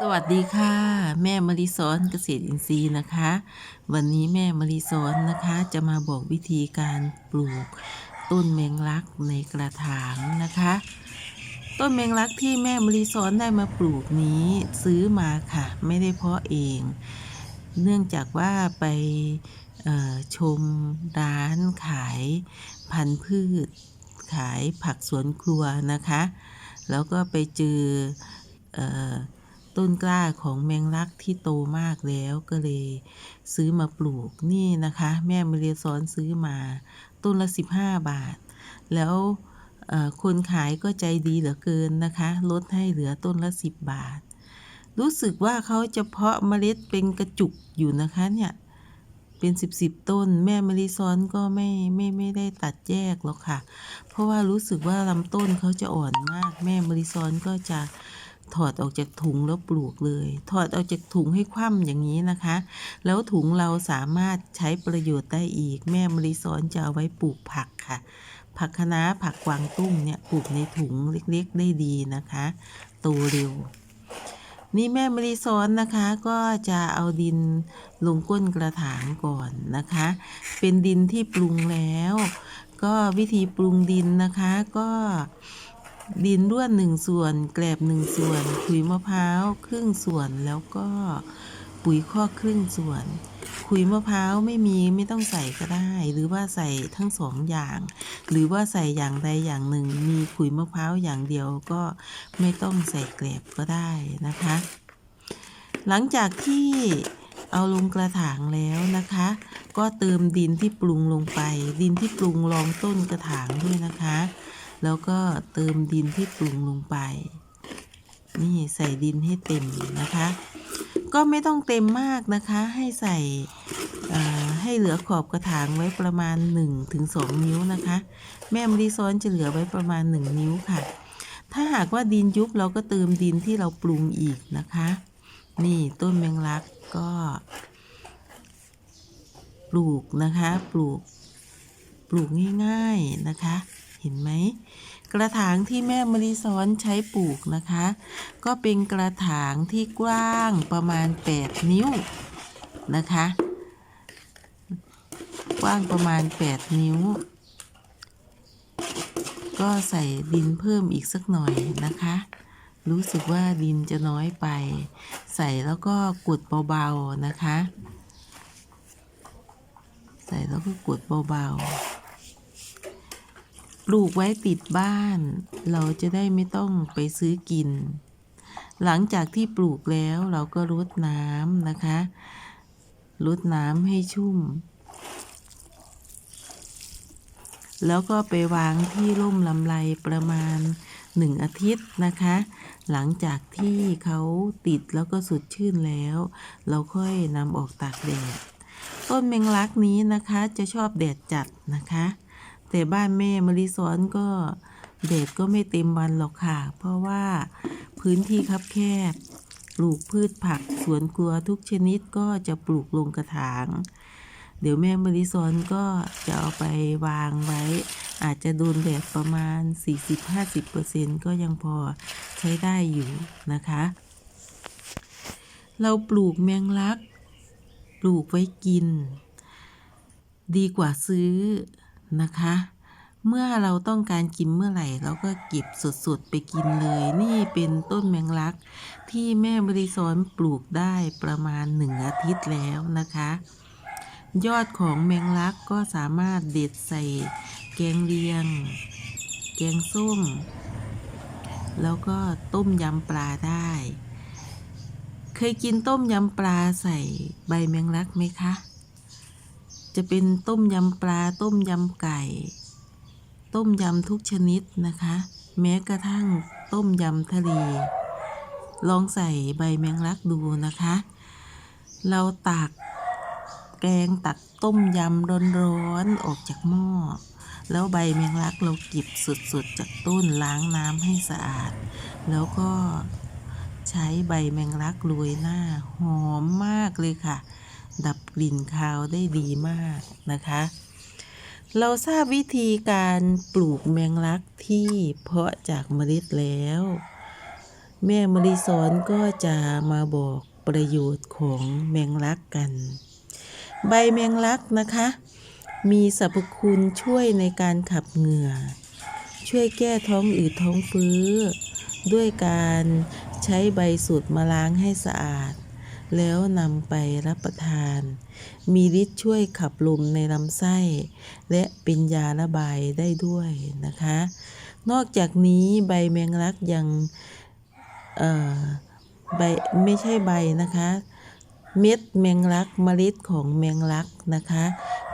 สวัสดีค่ะ แม่มริสอนเกษตรอินทรีย์นะคะ วันนี้แม่มริสอนนะคะ จะมาบอกวิธีการปลูกต้นแมงลักในกระถางนะคะ ต้นแมงลักที่แม่มริสอนได้มาปลูกนี้ซื้อมาค่ะ ไม่ได้เพาะเอง เนื่องจากว่าไปชมร้านขายพันธุ์พืช ขายผักสวนครัวนะคะ แล้วก็ไปเจอเอ่อ ต้นกล้าของแมงลักที่โตมากแล้วก็เลย ซื้อมาปลูกนี่นะคะ แม่มาเรียซ้อนซื้อมา ต้นละ 15 บาท แล้วคนขายก็ใจดีเหลือเกินนะคะ ลดให้เหลือต้นละ 10 บาท รู้สึกว่าเขาจะเพาะเมล็ดเป็นกระจุกอยู่นะคะเนี่ยเป็นสิบสิบต้น แม่มะลิซ้อนก็ไม่ไม่ไม่ได้ตัดแยกหรอกค่ะ เพราะว่ารู้สึกว่าลำต้นเขาจะอ่อนมาก แม่มะลิซ้อนก็จะ ถอดออกจากถุงแล้วปลูกเลย ถอดออกจากถุงให้คว่ำอย่างนี้นะคะ แล้วถุงเราสามารถใช้ประโยชน์ได้อีก แม่มะลิซ้อนจะเอาไว้ปลูกผักค่ะ ผักคะน้าผักกวางตุ้งเนี่ยปลูกในถุงเล็กๆได้ดีนะคะโตเร็ว นี่แม่มะลิซ้อนนะคะก็จะเอาดินลงก้นกระถางก่อนนะคะ เป็นดินที่ปรุงแล้ว ก็วิธีปรุงดินนะคะก็ ดินร่วนหนึ่งส่วน แกลบหนึ่งส่วน ขุยมะพร้าวครึ่งส่วน แล้วก็ปุ๋ยคอกครึ่งส่วน ขุยมะพร้าวไม่มีไม่ต้องใส่ก็ได้ หรือว่าใส่ทั้งสองอย่าง หรือว่าใส่อย่างใดอย่างหนึ่ง มีขุยมะพร้าวอย่างเดียวก็ไม่ต้องใส่แกลบก็ได้นะคะ หลังจากที่เอาลงกระถางแล้วนะคะ ก็เติมดินที่ปรุงลงไป ดินที่ปรุงรองต้นกระถางด้วยนะคะ แล้วก็เติมดินที่ปรุงลงไป นี่ใส่ดินให้เต็มนะคะ ก็ไม่ต้องเต็มมากนะคะ ให้ใส่ให้เหลือขอบกระถางไว้ประมาณ 1-2 นิ้วนะคะ แม่มรีซ้อนจะเหลือไว้ประมาณ 1 นิ้วค่ะ ถ้าหากว่าดินยุบเราก็เติมดินที่เราปรุงอีกนะคะ นี่ต้นแมงลักก็ ปลูกนะคะ ปลูก ปลูกง่ายๆนะคะ ห็นไหมกระถางที่แม่มะลิซ้อนใช้ปลูกนะคะ ก็เป็นกระถางที่กว้างประมาณ 8 นิ้วนะคะ กว้างประมาณ 8 นิ้ว ก็ใส่ดินเพิ่มอีกสักหน่อยนะคะ รู้สึกว่าดินจะน้อยไป ใส่แล้วก็กดเบาๆนะคะ ใส่แล้วก็กดเบาๆ ลูกไว้ติดบ้าน เราจะได้ไม่ต้องไปซื้อกิน หลังจากที่ปลูกแล้วเราก็รดน้ำนะคะรดน้ำให้ชุ่ม แล้วก็ไปวางที่ร่มลำไรประมาณหนึ่งอาทิตย์นะคะ หลังจากที่เขาติดแล้วก็สดชื่นแล้ว เราค่อยนำออกตากแดด ต้นเมงลักนี้นะคะจะชอบแดดจัดนะคะ แต่บ้านแม่มะลิซ้อนก็แดดก็ไม่เต็มวันหรอกค่ะ เพราะว่าพื้นที่คับแคบ ปลูกพืชผักสวนครัวทุกชนิดก็จะปลูกลงกระถาง เดี๋ยวแม่มะลิซ้อนก็จะเอาไปวางไว้ อาจจะโดนแดดประมาณ 40-50%ก็ยังพอใช้ได้อยู่นะคะ เราปลูกแมงลัก ปลูกไว้กิน ดีกว่าซื้อ นะคะ เมื่อเราต้องการกินเมื่อไหร่เราก็เก็บสดๆไปกินเลย นี่เป็นต้นแมงลัก ที่แม่บริสอนปลูกได้ประมาณหนึ่งอาทิตย์แล้วนะคะ ยอดของแมงลักก็สามารถเด็ดใส่แกงเลียง แกงส้ม แล้วก็ต้มยำปลาได้ เคยกินต้มยำปลาใส่ใบแมงลักไหมคะ จะเป็นต้มยำปลา ต้มยำไก่ ต้มยำทุกชนิดนะคะ แม้กระทั่งต้มยำทะเลลองใส่ใบแมงลักดูนะคะ เราตักแกงตักต้มยำร้อนๆออกจากหม้อ แล้วใบแมงลักเราเก็บสดๆจากต้นล้างน้ำให้สะอาด แล้วก็ใช้ใบแมงลักโรยหน้าหอมมากเลยค่ะ ดับกลิ่นคาวได้ดีมากนะคะ เราทราบวิธีการปลูกแมงลักที่เพาะจากเมล็ดแล้ว แม่มริสอนก็จะมาบอกประโยชน์ของแมงลักกัน ใบแมงลักนะคะ มีสรรพคุณช่วยในการขับเหงื่อ ช่วยแก้ท้องอืดท้องฟื้อ ด้วยการใช้ใบสูตรมาล้างให้สะอาด แล้วนำไปรับประทาน มีฤทธิ์ช่วยขับลมในลำไส้ และเป็นยาระบายได้ด้วยนะคะ นอกจากนี้ใบแมงลักยังเอ่อใบไม่ใช่ใบนะคะ เม็ดแมงลักเมล็ดของแมงลักนะคะ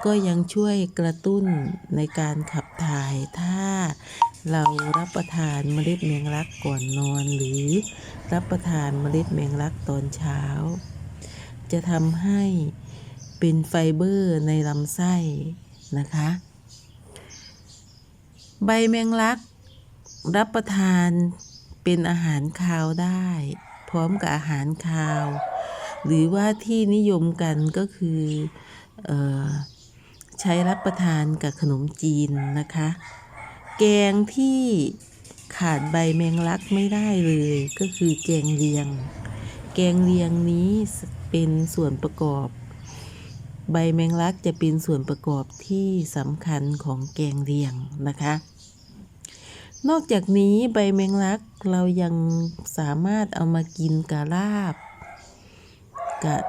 ก็ยังช่วยกระตุ้นในการขับถ่ายถ้าเรารับประทานเมล็ดแมงลักก่อนนอนหรือรับประทานเมล็ดแมงลักตอนเช้า จะทำให้เป็นไฟเบอร์ในลำไส้นะคะ ใบแมงลักรับประทานเป็นอาหารคาวได้ พร้อมกับอาหารคาว หรือว่าที่นิยมกันก็คือออใช้รับประทานกับขนมจีนนะคะ แกงที่ขาดใบแมงลักไม่ได้เลยก็คือแกงเลียง แกงเลียงนี้เป็นส่วนประกอบ ใบแมงลักจะเป็นส่วนประกอบที่สำคัญของแกงเลียงนะคะ นอกจากนี้ใบแมงลักเรายังสามารถเอามากินกับลาบ กับ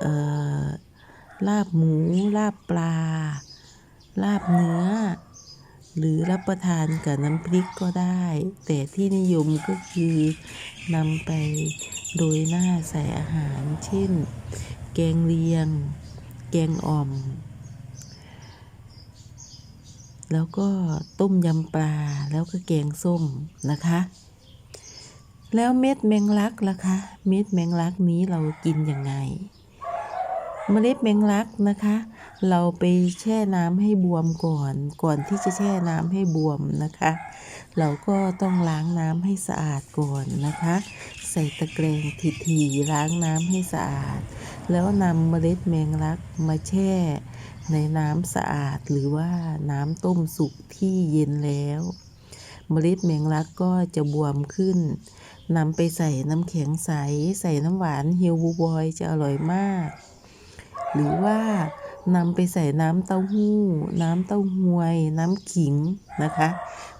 เอ่อลาบหมู ลาบปลา ลาบเนื้อ หรือรับประทานกับน้ำพริกก็ได้ แต่ที่นิยมก็คือนำไปโดยหน้าใส่อาหาร เช่น แกงเลียง แกงอ่อม แล้วก็ต้มยำปลาแล้วก็แกงส้มนะคะ แล้วเม็ดแมงลักล่ะคะ เม็ดแมงลักนี้เรากินยังไง เมล็ดแมงลักนะคะ เราไปแช่น้ำให้บวมก่อน ก่อนที่จะแช่น้ำให้บวมนะคะ เราก็ต้องล้างน้ำให้สะอาดก่อนนะคะ ใส่ตะแกรงถี่ๆล้างน้ำให้สะอาด แล้วนำเมล็ดแมงลักมาแช่ในน้ำสะอาดหรือว่าน้ำต้มสุกที่เย็นแล้ว เมล็ดแมงลักก็จะบวมขึ้น นำไปใส่น้ำแข็งใส ใส่น้ำหวานเฮลบูบอยจะอร่อยมาก หรือว่านำไปใส่น้ำเต้าหู้ น้ำเต้าหวย น้ำขิงนะคะ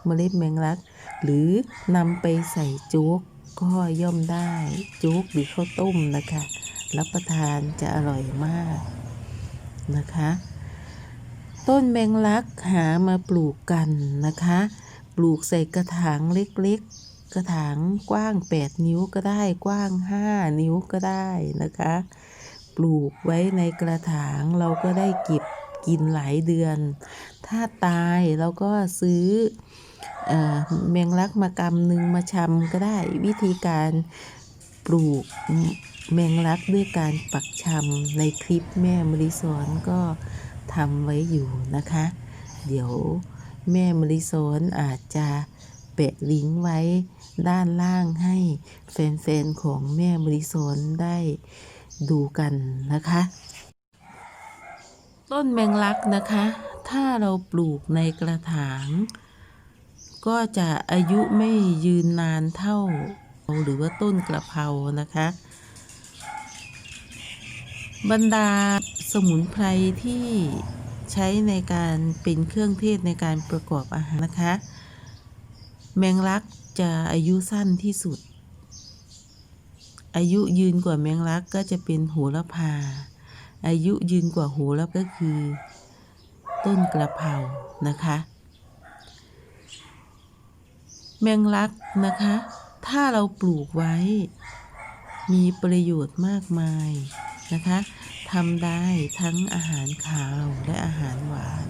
เมล็ดแมงลัก หรือนำไปใส่โจ๊กก็ย่อมได้โจ๊กหรือข้าวต้มนะคะ รับประทานจะอร่อยมากนะคะ ต้นแมงลักหามาปลูกกันนะคะ ปลูกใส่กระถางเล็กๆ กระถางกว้าง 8 นิ้วก็ได้กว้าง 5 นิ้วก็ได้นะคะ ปลูกไว้ในกระถางเราก็ได้เก็บกินหลายเดือน ถ้าตายเราก็ซื้อเอแมงลักมากำหนึ่งมาชำก็ได้วิธีการปลูกแมงลักด้วยการปักชำในคลิปแม่มริสอนก็ทำไว้อยู่นะคะ เดี๋ยวแม่มริสอนอาจจะ แปะลิงก์ไว้ด้านล่างให้แฟนๆ ของแม่มริสนได้ดูกันนะคะ ต้นแมงลักนะคะ ถ้าเราปลูกในกระถาง ก็จะอายุไม่ยืนนานเท่า หรือว่าต้นกระเพรานะคะ บรรดาสมุนไพรที่ใช้ในการเป็นเครื่องเทศในการประกอบอาหารนะคะ แมงลักจะอายุสั้นที่สุด อายุยืนกว่าแมงลักก็จะเป็นโหระพา อายุยืนกว่าโหระก็คือ ต้นกระเพรานะคะ แมงลักนะคะ ถ้าเราปลูกไว้ มีประโยชน์มากมายนะคะทำได้ทั้งอาหารขาวและอาหารหวาน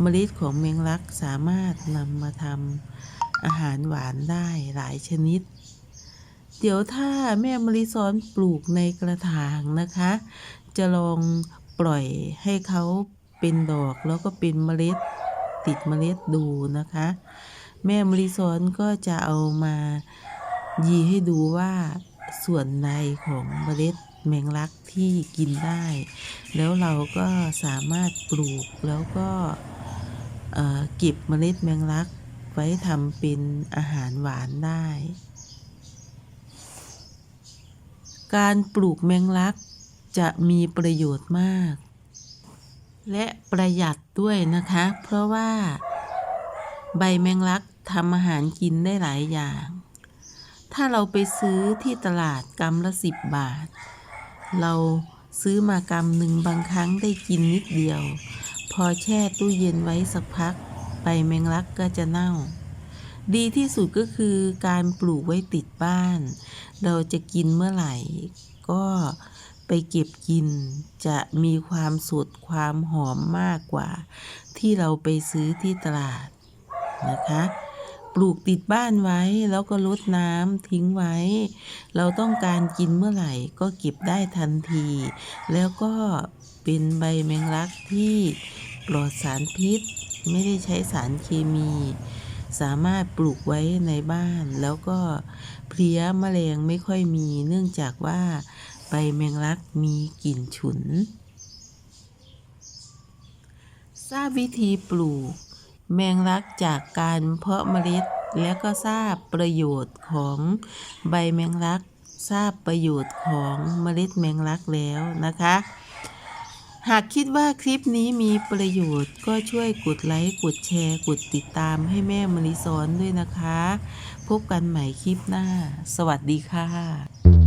เมล็ดของแมงลักสามารถนำมาทำ อาหารหวานได้หลายชนิด เดี๋ยวถ้าแม่มะลิซ้อนปลูกในกระถางนะคะ จะลองปล่อยให้เขาเป็นดอกแล้วก็เป็นเมล็ดติดเมล็ดดูนะคะ แม่มะลิซ้อนก็จะเอามายีให้ดูว่าส่วนในของเมล็ดแมงลักที่กินได้ แล้วเราก็สามารถปลูกแล้วก็เก็บเมล็ดแมงลัก ไว้ทำเป็นอาหารหวานได้ การปลูกแมงลักจะมีประโยชน์มาก และประหยัดด้วยนะคะ เพราะว่า ใบแมงลักทำอาหารกินได้หลายอย่าง ถ้าเราไปซื้อที่ตลาดกำละสิบบาท เราซื้อมากำหนึ่งบางครั้งได้กินนิดเดียว พอแช่ตู้เย็นไว้สักพัก ใบแมงลักก็จะเน่า ดีที่สุดก็คือการปลูกไว้ติดบ้าน เราจะกินเมื่อไหร่ ก็ไปเก็บกิน จะมีความสดความหอมมากกว่า ที่เราไปซื้อที่ตลาดนะคะ ปลูกติดบ้านไว้แล้วก็ลดน้ำทิ้งไว้ เราต้องการกินเมื่อไหร่ก็เก็บได้ทันที แล้วก็เป็นใบแมงลักที่ปลอดสารพิษ ไม่ได้ใช้สารเคมี สามารถปลูกไว้ในบ้าน แล้วก็เพลี้ยแมลงไม่ค่อยมี เนื่องจากว่าใบแมงลักมีกลิ่นฉุน ทราบวิธีปลูก แมงลักจากการเพาะเมล็ดและก็ทราบประโยชน์ของใบแมงลัก ทราบประโยชน์ของเมล็ดแมงลักแล้วนะคะ หากคิดว่าคลิปนี้มีประโยชน์ก็ช่วยกดไลค์ กดแชร์ กดติดตามให้แม่มริซอนด้วยนะคะ พบกันใหม่คลิปหน้า สวัสดีค่ะ